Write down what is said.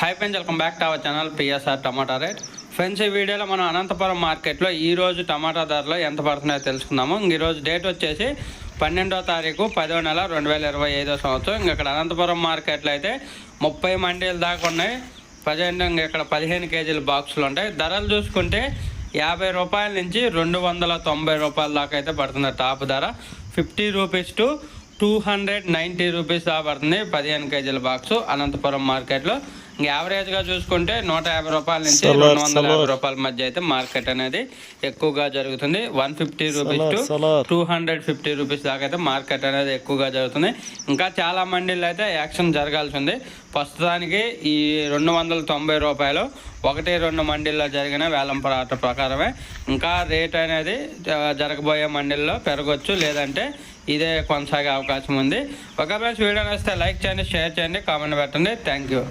Hi friends welcome back to our channel PSR tomato rate friends ఈ వీడియోలో మనం అనంతపురం మార్కెట్లో ఈరోజు టమాటా ధరలు ఎంత పడుతున్నాయో తెలుసుకుందాము. ఈరోజు డేట్ వచ్చేసి పన్నెండో తారీఖు పదో నెల రెండు వేల ఇరవై ఐదో సంవత్సరం. ఇంక ఇక్కడ అనంతపురం మార్కెట్లో అయితే ముప్పై మండీలు దాకా ఉన్నాయి. ప్రజెంట్ ఇంక ఇక్కడ పదిహేను కేజీల బాక్సులు ఉంటాయి. ధరలు చూసుకుంటే యాభై రూపాయల నుంచి రెండు వందల తొంభై రూపాయల దాకా అయితే పడుతుంది టాప్ ధర. Fifty rupees to two hundred ninety rupees దాకా పడుతుంది పదిహేను కేజీల బాక్సు అనంతపురం మార్కెట్లో. ఇంకా యావరేజ్గా చూసుకుంటే నూట యాభై రూపాయల నుంచి రెండు వందల యాభై. రూపాయల మధ్య అయితే మార్కెట్ అనేది ఎక్కువగా జరుగుతుంది. One fifty rupees to. Two hundred fifty rupees దాకా అయితే మార్కెట్ అనేది ఎక్కువగా జరుగుతుంది. ఇంకా చాలా మండీలు అయితే యాక్షన్ జరగాల్సి ఉంది ప్రస్తుతానికి ఈ రెండు వందల తొంభై రూపాయలు ఒకటి రెండు మండీల్లో జరిగిన వేలం పరాట ప్రకారమే. ఇంకా రేట్ అనేది జరగబోయే మండీల్లో పెరగవచ్చు లేదంటే ఇదే కొనసాగే అవకాశం ఉంది. ఒక ఫ్రెండ్స్ వీడియో నచ్చితే లైక్ చేయండి షేర్ చేయండి కామెంట్ పెట్టండి. Thank you